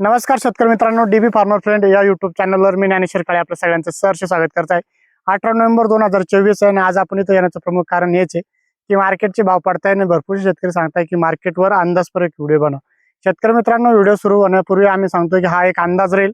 नमस्कार शेतकरी मित्रांनो डीबी फार्मर फ्रेंड या युट्यूब चॅनलवर मी ज्ञानेश्वर काळे आपल्या सगळ्यांचं सहर्ष स्वागत करत आहे अठरा नोव्हेंबर दोन हजार चोवीस आहे आणि आज आपण इथं येण्याचं प्रमुख कारण हेच आहे की मार्केटचे भाव पडताय आणि भरपूर शेतकरी सांगताय की मार्केटवर अंदाजपर व्हिडिओ बनव. शेतकरी मित्रांनो व्हिडिओ सुरू होण्यापूर्वी आम्ही सांगतो की हा एक अंदाज राहील.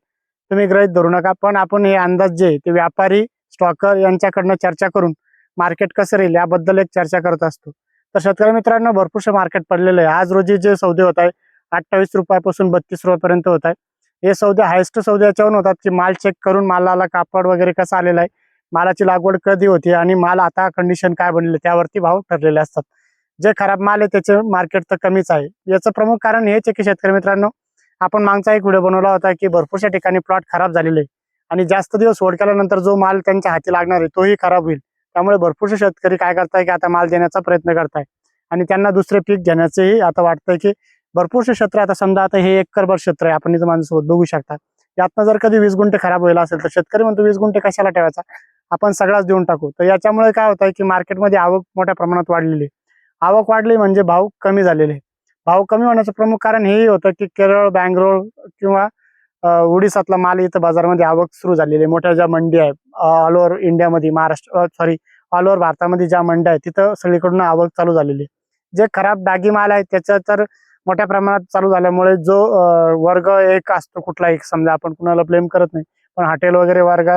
तुम्ही ग्रहित धरू नका पण आपण हे अंदाज जे आहे ते व्यापारी स्टॉकर यांच्याकडनं चर्चा करून मार्केट कसं राहील याबद्दल एक चर्चा करत असतो. तर शेतकरी मित्रांनो भरपूरसे मार्केट पडलेलं आहे. आज रोजी जे सौदे होत आहे अठ्ठावीस रुपयापासून बत्तीस रुपयापर्यंत होत आहे. हे सौदे हायस्ट सौदे याच्यावर होतात की माल चेक करून मालाला कापड वगैरे कसा आलेला आहे मालाची लागवड कधी होती आणि माल आता कंडिशन काय बनले आहे, त्यावरती भाव ठरलेले असतात. जे खराब माल आहे त्याचे मार्केट तर कमीच आहे. याचं प्रमुख कारण हेच आहे की शेतकरी मित्रांनो आपण मागचा एक व्हिडिओ बनवला होता की भरपूरशा ठिकाणी प्लॉट खराब झालेले आहे. आणि जास्त दिवस होड केल्यानंतर जो माल त्यांच्या हाती लागणार आहे तोही खराब होईल. त्यामुळे भरपूरसे शेतकरी काय करताय की आता माल देण्याचा प्रयत्न करताय. आणि त्यांना दुसरे पीक घेण्याचेही आता वाटतंय की भरपूरसे क्षेत्र आता समजा आता हे एकरभर क्षेत्र आहे. आपण इथं माझ्यासोबत बघू शकता. यातनं जर कधी वीस गुंठे खराब व्हायला असेल तर शेतकरी म्हणतो वीस गुंठे कशाला ठेवायचा? आपण सगळाच देऊन टाकू. तर याच्यामुळे काय होत आहे की मार्केटमध्ये आवक मोठ्या प्रमाणात वाढलेली आहे. आवक वाढली म्हणजे भाव कमी झालेले भाव कमी होण्याचं प्रमुख कारण हेही होतं की केरळ बँगलोर किंवा उडीसातला माल इथं बाजारामध्ये आवक सुरू झालेली आहे. मोठ्या ज्या मंडी आहे ऑल ओव्हर इंडियामध्ये महाराष्ट्र सॉरी ऑल ओव्हर भारतामध्ये ज्या मंड्या आहेत तिथं सगळीकडून आवक चालू झालेली आहे. जे खराब डागी माल आहे त्याचं तर मोठ्या प्रमाणात चालू झाल्यामुळे जो वर्ग एक असतो कुठला एक समजा आपण कुणाला ब्लेम करत नाही पण हॉटेल वगैरे वर्ग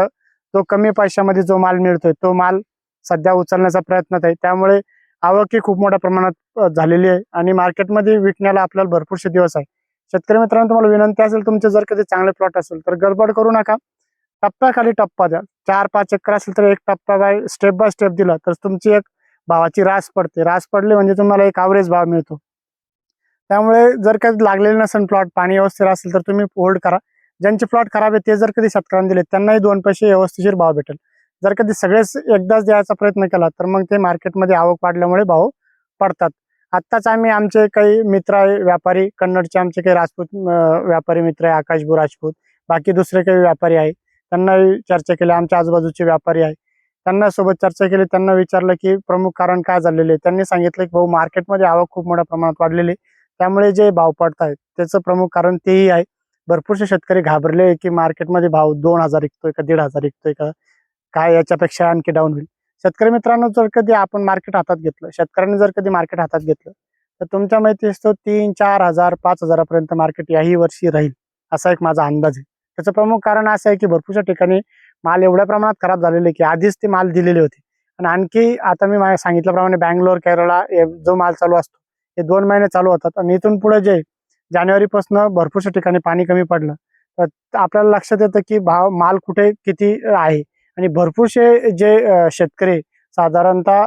तो कमी पैशामध्ये जो माल मिळतोय तो माल सध्या उचलण्याचा प्रयत्न आहे. त्यामुळे आवक ही खूप मोठ्या प्रमाणात झालेली आहे आणि मार्केटमध्ये विकण्याला आपल्याला भरपूरसे दिवस आहे. शेतकरी मित्रांनो तुम्हाला विनंती असेल तुमचे जर कधी चांगले प्लॉट असेल तर गडबड करू नका. टप्प्याखाली टप्पा द्या. चार पाच एकर असेल तर एक टप्पा बाय स्टेप बाय स्टेप दिला तर तुमची एक भावाची रास पडते. रास पडली म्हणजे तुम्हाला एक आवरेज भाव मिळतो. त्यामुळे जर का लागलेलं नसेल प्लॉट पाणी व्यवस्थित असेल तर तुम्ही होल्ड करा. ज्यांचे प्लॉट खराब आहे ते जर कधी शेतकऱ्यांना दिले त्यांनाही दोन पैसे व्यवस्थिशीर भाव भेटेल. जर कधी सगळेच एकदाच द्यायचा प्रयत्न केला तर मग ते मार्केटमध्ये आवक वाढल्यामुळे भाव पडतात. आत्ताच आम्ही आमचे काही मित्र आहे व्यापारी कन्नडचे आमचे काही राजपूत व्यापारी मित्र आहे आकाशभू राजपूत. बाकी दुसरे काही व्यापारी आहे त्यांनाही चर्चा केली. आमच्या आजूबाजूचे व्यापारी आहे त्यांना सोबत चर्चा केली. त्यांना विचारलं की प्रमुख कारण काय झालेले आहे? त्यांनी सांगितलं की भाऊ मार्केटमध्ये आवक खूप मोठ्या प्रमाणात वाढलेली आहे. त्यामुळे जे भाव पडत आहेत त्याचं प्रमुख कारण तेही आहे. भरपूरसे शेतकरी घाबरले की मार्केटमध्ये भाव दोन हजार विकतोय का दीड हजार विकतोय का? काय याच्यापेक्षा आणखी डाऊन होईल. शेतकरी मित्रांनो जर कधी आपण मार्केट हातात घेतलं शेतकऱ्यांनी जर कधी मार्केट हातात घेतलं तर तुमच्या माहिती असतो तीन चार हजार पाच हजारापर्यंत मार्केट याही वर्षी राहील असा एक माझा अंदाज आहे. त्याचं प्रमुख कारण असं आहे की भरपूरशा ठिकाणी माल एवढ्या प्रमाणात खराब झालेले की आधीच ते माल दिलेले होते. आणि आणखी आता मी सांगितल्याप्रमाणे बँगलोर केरळा जो माल चालू असतो हे दोन महिने चालू होतात आणि इथून पुढे जे जानेवारीपासून भरपूरशा ठिकाणी पाणी कमी पडलं. तर आपल्याला लक्षात येतं की भाव माल कुठे किती आहे? आणि भरपूरसे जे शेतकरी साधारणतः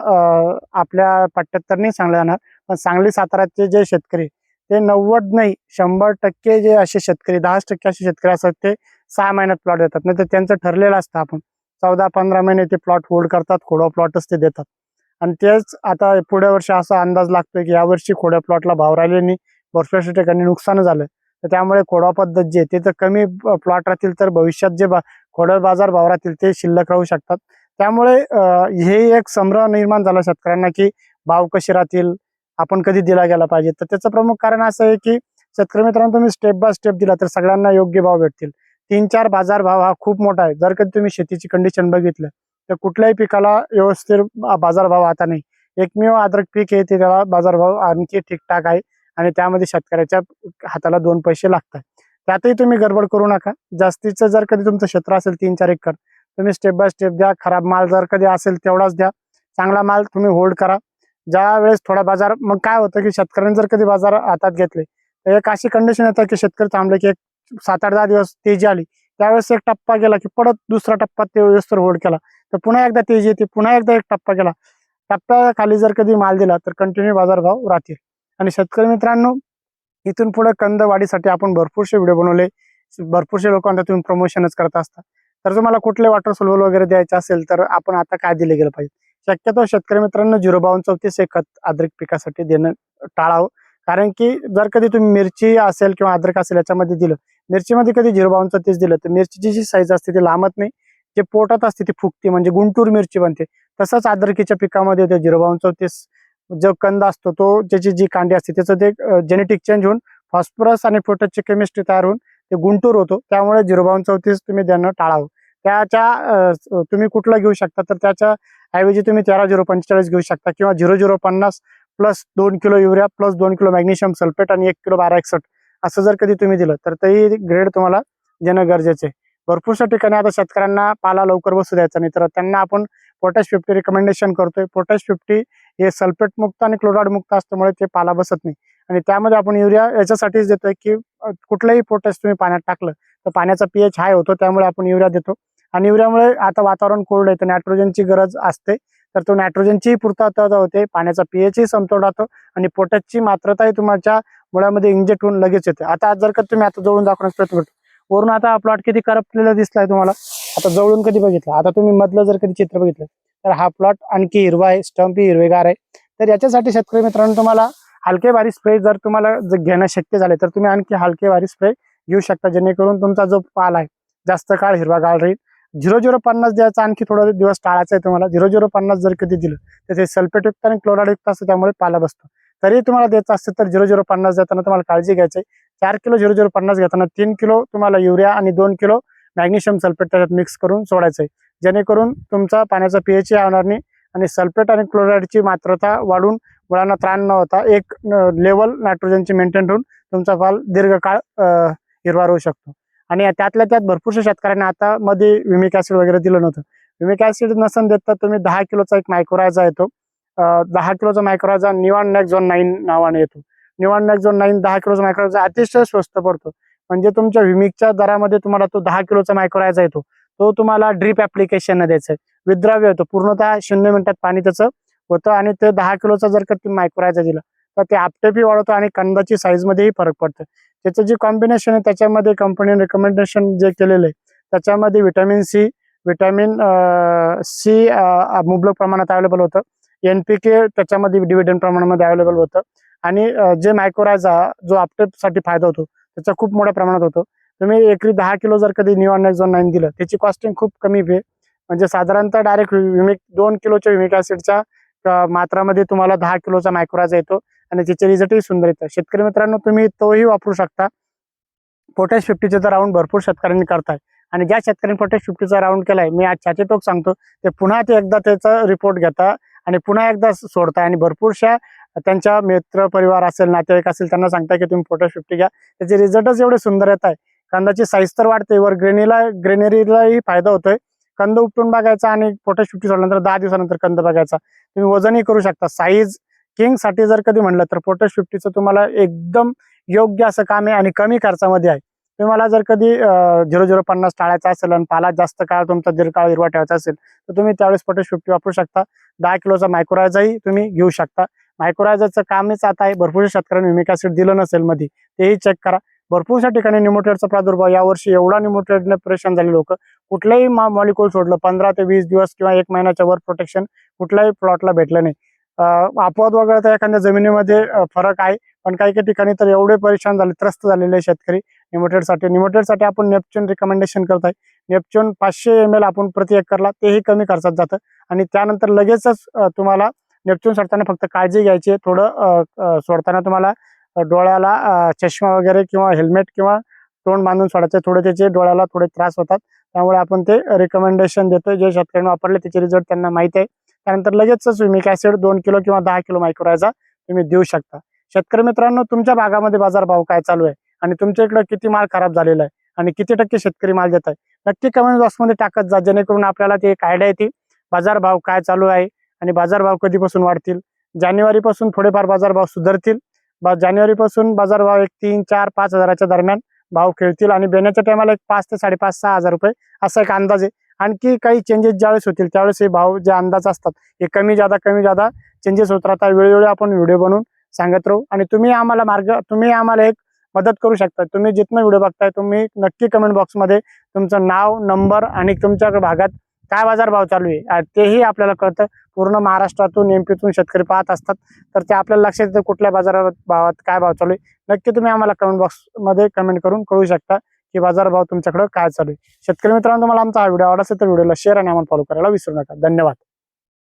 आपल्या पट्ट्यात तर नाही सांगले जाणार पण सांगली साताऱ्याचे जे शेतकरी ते नव्वद नाही शंभर टक्के जे असे शेतकरी दहाच टक्के असे शेतकरी असतात ते सहा महिन्यात प्लॉट देतात. नाही तर त्यांचं ठरलेलं असतं आपण. चौदा पंधरा महिने ते प्लॉट होल्ड करतात खोडा प्लॉटच ते देतात. आणि तेच आता पुढे वर्षी असा अंदाज लागतोय की यावर्षी खोड्या प्लॉटला भाव राहिले नाही. भरपूरशा ठिकाणी नुकसान झालं तर त्यामुळे खोडा पद्धत जे ते तर कमी प्लॉट राहतील तर भविष्यात जे बा- खोडा बाजार भाव राहतील ते शिल्लक राहू शकतात. त्यामुळे हे एक संभ्रम निर्माण झाला शेतकऱ्यांना की भाव कसे राहतील आपण कधी दिला गेला पाहिजे. तर त्याचं प्रमुख कारण असं आहे की शेतकरी मित्रांनो तुम्ही स्टेप बाय स्टेप दिला तर सगळ्यांना योग्य भाव भेटतील. तीन चार बाजार भाव हा खूप मोठा आहे. जर कधी तुम्ही शेतीची कंडिशन बघितलं तर कुठल्याही पिकाला व्यवस्थित बाजारभाव आता नाही. एकमेव अद्रक पीक आहे ते त्याला बाजारभाव आणखी ठीकठाक आहे आणि त्यामध्ये शेतकऱ्याच्या हाताला दोन पैसे लागतात. त्यातही तुम्ही गडबड करू नका. जास्तीचं जर कधी तुमचं क्षेत्र असेल तीन चार एकर तुम्ही स्टेप बाय स्टेप द्या. खराब माल जर कधी असेल तेवढाच द्या. चांगला माल तुम्ही होल्ड करा. ज्या वेळेस थोडा बाजार मग काय होतं की शेतकऱ्यांनी जर कधी बाजार हातात घेतले तर एक अशी कंडिशन येतं की शेतकरी थांबले की एक सात आठ दहा दिवस तेजी आली. त्यावेळेस एक टप्पा गेला की परत दुसरा टप्पा ते व्यवस्थित होल्ड केला. तर पुन्हा एकदा तेजी येते पुन्हा एकदा एक टप्पा गेला. टप्प्याखाली जर कधी माल दिला तर कंटिन्यू बाजारभाव राहतील. आणि शेतकरी मित्रांनो इथून पुढे कंद वाढीसाठी आपण भरपूरसे व्हिडिओ बनवले. भरपूरसे लोकांना तुम्ही प्रमोशनच करत असता. तर तुम्हाला कुठले वॉटर सोलवल वगैरे द्यायचे असेल तर आपण आता काय दिले गेलं पाहिजे. शक्यतो शेतकरी मित्रांनो झिरो बावन्न चौतीस हे खत पिकासाठी देणं टाळावं. कारण की जर कधी तुम्ही मिरची असेल किंवा अद्रक असेल याच्यामध्ये दिलं मिरचीमध्ये कधी झिरो बावन्न चौतीस दिलं तर मिरचीची जी साईज असते ती लांबत नाही. जे पोटात असते ती फुगते म्हणजे गुंटूर मिरची बनते. तसंच अद्रकीच्या पिकामध्ये होते झिरो बावन चौतीस जो कंद असतो तो त्याची जी कांडी असते त्याचं ते जेनेटिक चेंज होऊन फॉस्फरस आणि पोटॅशची केमिस्ट्री तयार होऊन ते गुंटूर होतो. त्यामुळे झिरो बावन चौतीस तुम्ही देणं टाळावं. त्याच्या तुम्ही कुठलं घेऊ शकता तर त्याच्या ऐवजी तुम्ही तेरा झिरो पंचेचाळीस घेऊ शकता किंवा झिरो झिरो पन्नास प्लस दोन किलो युरिया प्लस दोन किलो मॅग्नेशियम सल्फेट आणि एक किलो बारा एकसठ. असं जर कधी तुम्ही दिलं तर तेही ग्रेड तुम्हाला देणं गरजेचं आहे. भरपूरशा ठिकाणी आता शेतकऱ्यांना पाला लवकर बसू द्यायचा नाही तर त्यांना आपण पोटॅश फिफ्टी रिकमेंडेशन करतोय. पोटॅश फिफ्टी हे सल्फेट मुक्त आणि क्लोराईड मुक्त असल्यामुळे ते पाला बसत नाही. आणि त्यामध्ये आपण युरिया याच्यासाठीच देतोय की कुठलंही पोटॅश तुम्ही पाण्यात टाकलं तर पाण्याचा पीएच हाय होतो त्यामुळे आपण युरिया देतो. आणि युरियामुळे आता वातावरण कोरडं आहे तर नायट्रोजनची गरज असते. तर तो नायट्रोजनची पूर्तता होते पाण्याचा पीएचही समतोल राहतो आणि पोटॅशची मात्रताही तुमच्या मुळामध्ये इंजेक्ट होऊन लगेच येते. आता जर का तुम्ही आता जवळून दाखवण्याचा प्रयत्न करतो. वरून आता प्लॉट किती करपलेला दिसलाय तुम्हाला? आता जवळून कधी बघितलं? आता तुम्ही मधलं जर कधी चित्र बघितलं तर हा प्लॉट आणखी हिरवा आहे स्टंपही हिरवेगार आहे. तर याच्यासाठी शेतकरी मित्रांनो तुम्हाला हलके भारी स्प्रे जर तुम्हाला जर घेणं शक्य झाले तर तुम्ही आणखी हलके भारी स्प्रे घेऊ शकता जेणेकरून तुमचा जो पाल आहे जास्त काळ हिरवा गाळ राहील. झिरो झिरो पन्नास द्यायचा आणखी थोडा दिवस टाळायचा आहे तुम्हाला. झिरो झिरो पन्नास जर कधी दिलं तर ते सल्फेटयुक्त आणि क्लोराईडयुक्त असतं त्यामुळे पाला बसतो. तरी तुम्हाला द्यायचं असतं तर झिरो झिरो पन्नास देताना तुम्हाला काळजी घ्यायची आहे. चार किलो झिरो झिरो पन्नास घेताना तीन किलो तुम्हाला युरिया आणि दोन किलो मॅग्नेशियम सल्फेट त्याच्यात मिक्स करून सोडायचं आहे. जेणेकरून तुमचा पाण्याचा पीएच होणार नाही आणि सल्फेट आणि क्लोराईडची मात्रता वाढून मुळांना त्राण न होता एक लेवल नायट्रोजनची मेंटेन ठेवून तुमचा पाल दीर्घकाळ हिरवा राहू शकतो. आणि त्यातल्या त्यात भरपूरशा शेतकऱ्यांना आता मध्ये विमिक ऍसिड वगैरे दिलं नव्हतं. विमिक ऍसिड नसन देत तर तुम्ही दहा किलोचा एक मायक्रोरायझा येतो. दहा किलोचा मायक्रोरायझा निवान नॅक झोन नाईन नावाने येतो. निवान नॅक झोन नाईन दहा किलोचा मायक्रोरायझा अतिशय स्वस्त पडतो. म्हणजे तुमच्या विमिकच्या दरामध्ये तुम्हाला तो दहा किलोचा मायक्रोरायझा येतो. तो तुम्हाला ड्रीप ऍप्लिकेशन द्यायचा आहे. विद्राव्य येतो. पूर्णतः शून्य मिनिटात पाणी त्याचं होतं आणि ते दहा किलोचा जर का तुम्ही मायक्रोरायझा दिला तर ते आपटेपी वाढवतो आणि कंदाची साईज मध्येही फरक पडतो. त्याचं जे कॉम्बिनेशन आहे त्याच्यामध्ये कंपनीने रिकमेंडेशन जे केलेलं आहे त्याच्यामध्ये व्हिटॅमिन सी व्हिटॅमिन सी मुबलक प्रमाणात अवेलेबल होतं. एन पी के त्याच्यामध्ये डिव्हिडंड प्रमाणामध्ये अवेलेबल होतं. आणि जे मायक्रोरायझा जो आपटेपसाठी फायदा होतो त्याचा खूप मोठ्या प्रमाणात होतो. तुम्ही एकरी दहा किलो जर कधी न्यू झोन नाईन दिलं त्याची कॉस्टिंग खूप कमी आहे म्हणजे साधारणतः डायरेक्ट विमिक दोन किलोच्या विमिक ऍसिडच्या मात्रामध्ये तुम्हाला दहा किलोचा मायक्रोरायझा येतो आणि त्याचे रिझल्टही सुंदर येतं. शेतकरी मित्रांनो तुम्ही तोही वापरू शकता. पोटॅश फिफ्टीचे तर राऊंड भरपूर शेतकऱ्यांनी करताय. आणि ज्या शेतकऱ्यांनी पोटॅश फिफ्टीचा राऊंड केलाय मी आज छाती टोक सांगतो ते पुन्हा ते एकदा त्याचा रिपोर्ट घेता आणि पुन्हा एकदा सोडताय. आणि भरपूरशा त्यांच्या मित्र परिवार असेल नातेवाईक असेल त्यांना सांगताय की तुम्ही पोटॅश फिफ्टी घ्या. त्याचे रिझल्टच एवढे सुंदर येत आहे कंदाची साईज तर वाढते. वर ग्रेनीला ग्रेनरीलाही फायदा होतोय. कंद उपटून बघायचा आणि पोटॅश फिफ्टी सोडल्यानंतर दहा दिवसानंतर कंद बघायचा. तुम्ही वजनही करू शकता. साईज किंगसाठी जर कधी म्हणलं तर पोटॅश फिफ्टीचं तुम्हाला एकदम योग्य असं काम आहे आणि कमी खर्चामध्ये आहे. तुम्हाला जर कधी झिरो झिरो पन्नास टाळायचा असेल आणि पाला जास्त काळ तुमचा दीर्घकाळ हिरवा ठेवायचा असेल तर तुम्ही त्यावेळेस पोटॅश फिफ्टी वापरू शकता. दहा किलोचा मायक्रोरायझाही तुम्ही घेऊ शकता. मायक्रोरायझाचं कामच आता आहे भरपूरशा शेतकऱ्यांनी युमिक ऍसिड दिलं नसेल मध्ये तेही चेक करा. भरपूरशा ठिकाणी निमोटेडचा प्रादुर्भाव यावर्षी एवढा निमोटेडने परेशान झाले लोक कुठलंही मॉलिक्यूल सोडलं पंधरा ते वीस दिवस किंवा एक महिन्याच्या वर प्रोटेक्शन कुठल्याही प्लॉटला भेटलं नाही. अं, अपवाद वगळता एखाद्या जमिनीमध्ये फरक आहे पण काही काही ठिकाणी तर एवढे परेशान झाले त्रस्त झालेले शेतकरी. निमोटेडसाठी निमोटेडसाठी आपण नेपच्यून रिकमेंडेशन करत आहे नेपच्यून पाचशे एम एल आपण प्रति एकरला तेही कमी खर्चात जातं. आणि त्यानंतर लगेचच तुम्हाला नेपच्यून सोडताना फक्त काळजी घ्यायची आहे. थोडं सोडताना तुम्हाला डोळ्याला चष्मा वगैरे किंवा हेल्मेट किंवा तोंड बांधून सोडायचं थोडे त्याचे डोळ्याला थोडे त्रास होतात. त्यामुळे आपण ते रिकमेंडेशन देतोय. जे शेतकऱ्यांनी वापरले त्याचे रिझल्ट त्यांना माहिती आहे. त्यानंतर लगेचच विमिक ऍसिड दोन किलो किंवा दहा किलो मायक्रोरायझा तुम्ही देऊ शकता. शेतकरी मित्रांनो तुमच्या भागामध्ये बाजारभाव काय चालू आहे? आणि तुमच्या इकडे किती माल खराब झालेला आहे? आणि किती टक्के शेतकरी माल देत आहे? नक्की कमेंट बॉक्समध्ये टाकत जा जेणेकरून आपल्याला ते एक आयडिया येते बाजारभाव काय चालू आहे? आणि बाजारभाव कधीपासून वाढतील? जानेवारीपासून थोडेफार बाजारभाव सुधारतील. बा जानेवारीपासून बाजारभाव एक तीन चार पाच हजाराच्या दरम्यान भाव खेळतील आणि बेण्याच्या टायमाला एक पाच ते साडेपाच सहा हजार रुपये असा एक अंदाज आहे. आणखी काही चेंजेस ज्यावेळेस होतील त्यावेळेस हे भाव जे अंदाज असतात हे कमी जादा कमी जादा चेंजेस होत राहतात. वेळोवेळी आपण व्हिडिओ बनवून सांगत राहू. आणि तुम्ही आम्हाला मार्ग तुम्ही आम्हाला एक मदत करू शकता. तुम्ही जिथनं व्हिडिओ बघताय तुम्ही नक्की कमेंट बॉक्समध्ये तुमचं नाव नंबर आणि तुमच्या भागात काय बाजार भाव चालू आहे? तेही आपल्याला कळतं. पूर्ण महाराष्ट्रातून एमपीतून शेतकरी पाहत असतात. तर ते आपल्याला लक्षात येतं कुठल्या बाजारात भावात काय भाव चालू आहे. नक्की तुम्ही आम्हाला कमेंट बॉक्समध्ये कमेंट करून कळू शकता की बाजार भाव तुमच्याकडे काय चालू आहे. शेतकरी मित्रांनो तुम्हाला आमचा हा व्हिडिओ आवडला असेल तर व्हिडिओला शेअर आणि आम्हाला फॉलो करायला विसरू नका. धन्यवाद.